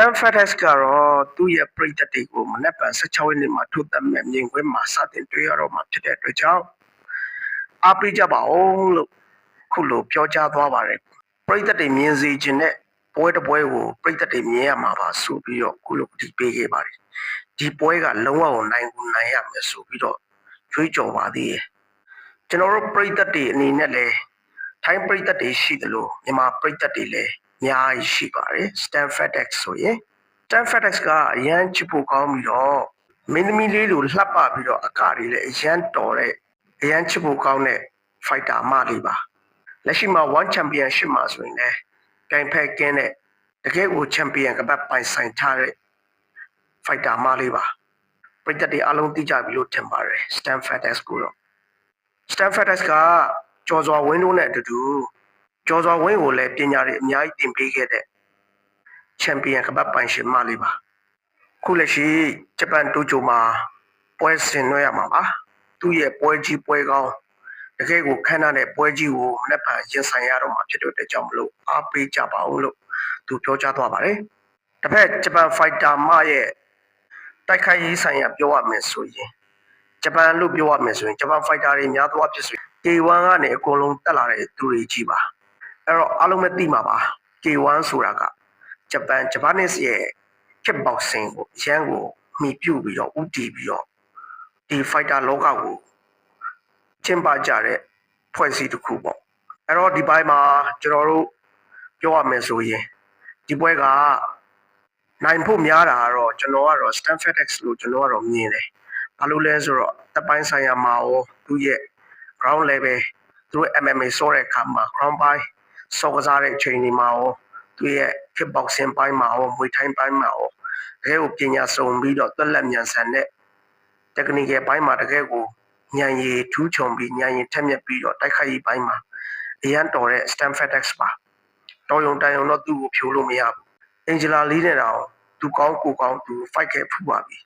Stanford X ကတော့သူ့ရဲ့ပြည်သက်တွေကိုမနက်ဖြန်16ရက်နေ့မှာထုတ်သက်မဲ့မြင်ကွင်းမှာစတင်တွေ့ရတော့မှာဖြစ်တဲ့အတွက်ကြောင့်အားပေးကြပါအောင်လို့ခုလိုပြောကြားသွားပါတယ်ပြည်သက်တွေမြင်စေခြင်းနဲ့ပွဲတစ်ပွဲကိုပြည်သက်တွေမြင်ရမှာပါဆိုပြီးတော့ခုလိုဒီပေးခဲ့ပါတယ်ဒီပွဲကလုံးဝကိုနိုင်ကူနိုင်ရမယ်ဆိုပြီးတော့ကြွေးကြော်ပါသေးတယ်ကျွန်တော်တို့ပြည်သက်တွေအနေနဲ့လည်းထိုင်းပြည်သက်တွေရှိတယ်လို့မြန်မာပြည်သက်တွေလည်း အများကြီးရှိပါတယ် Stanford X ဆိုရင် Stanford X ကအရန်ချစ်ဖို့ကောင်းပြီးတော့မင်းသမီးလေးလိုလှပပြီးတော့အကာတွေလည်းအရန်တော်တဲ့အရန်ချစ်ဖို့ကောင်းတဲ့ fighter အမလေးပါလက်ရှိမှာ one championship မှာဆိုရင်လည်းကင်ဖက်ကင်းတဲ့တကယ်ကို champion ကပတ်ပိုင်ဆိုင်ထားတဲ့ fighter အမလေးပါပြည်သက်တွေအလုံးသိကြပြီလို့ထင်ပါတယ် Stanford X ကိုတော့ Stanford X ကကြော်စွာဝင်းတို့နဲ့အတူတူ ကြော်စွာဝင်းကိုလည်းပညာတွေအများကြီးသင်ပေးခဲ့တဲ့ချန်ပီယံကပတ်ပိုင်ရှင်မလေးပါခုလက်ရှိဂျပန်တိုကျိုမှာပွဲဆင်နွှဲရမှာပါသူ့ရဲ့ပွဲကြီးပွဲကောင်းတကယ်ကိုခမ်းနားတဲ့ပွဲကြီးကိုမနေ့ကရင်ဆိုင်ရတော့မှာဖြစ်တဲ့အတွက်ကြောင့်မလို့အားပေးကြပါဦးလို့သူပြောကြားသွားပါတယ်တစ်ဖက်ဂျပန်ဖိုက်တာမရဲ့တိုက်ခိုက်ရေးဆိုင်ရာပြောရမယ်ဆိုရင်ဂျပန်လို့ပြောရမယ်ဆိုရင်ဂျပန်ဖိုက်တာတွေများသောအားဖြင့်ဆိုရင် K1 ကနေအကုန်လုံးတက်လာတဲ့သူတွေကြီးပါ အဲ့တော့အားလုံးပဲသိမှာပါ K1 ဆိုတာကဂျပန်ဂျပန်နစ်ရဲ့ kickboxing ကိုအရန်ကိုမိပြုတ်ပြီးတော့ဥတီပြီးတော့ဒီ fighter လောကကိုကျင်းပကြတဲ့ဖွဲ့စည်းတစ်ခုပေါ့အဲ့တော့ဒီဘိုင်းမှာကျွန်တော်တို့ပြောရမယ်ဆိုရင်ဒီပွဲကနိုင်ဖို့များတာကတော့ကျွန်တော်ကတော့ Stanford X လို့ကျွန်တော်ကတော့မြင်တယ်ဘာလို့လဲဆိုတော့တပိုင်းဆိုင်ရာမှာရောသူ့ရဲ့ ground level သူတို့ MMA ဆော့တဲ့အခါမှာ ground by ဆော့ကစားတဲ့အချိန်ဒီမှာရောသူရဲ့ kickboxing ပိုင်းမှာရောမွေထိုင်းပိုင်းမှာရောတကယ်ကိုပညာစုံပြီးတော့သက်လက်မြန်ဆန်တဲ့ technical ဘိုင်းမှာတကယ်ကိုဉာဏ်ရည်ထူးချွန်ပြီးဉာဏ်ရည်ထက်မြက်ပြီးတော့တိုက်ခိုက်ရေးဘိုင်းမှာအရန်တော်တဲ့ Stanford X ပါတော်ရုံတန်ရုံတော့သူ့ကိုဖြိုးလို့မရဘူးအင်ဂျလာလီနဲ့တော့သူကောင်းကိုကောင်းသူ fight ခဲ့ဖူးပါပြီ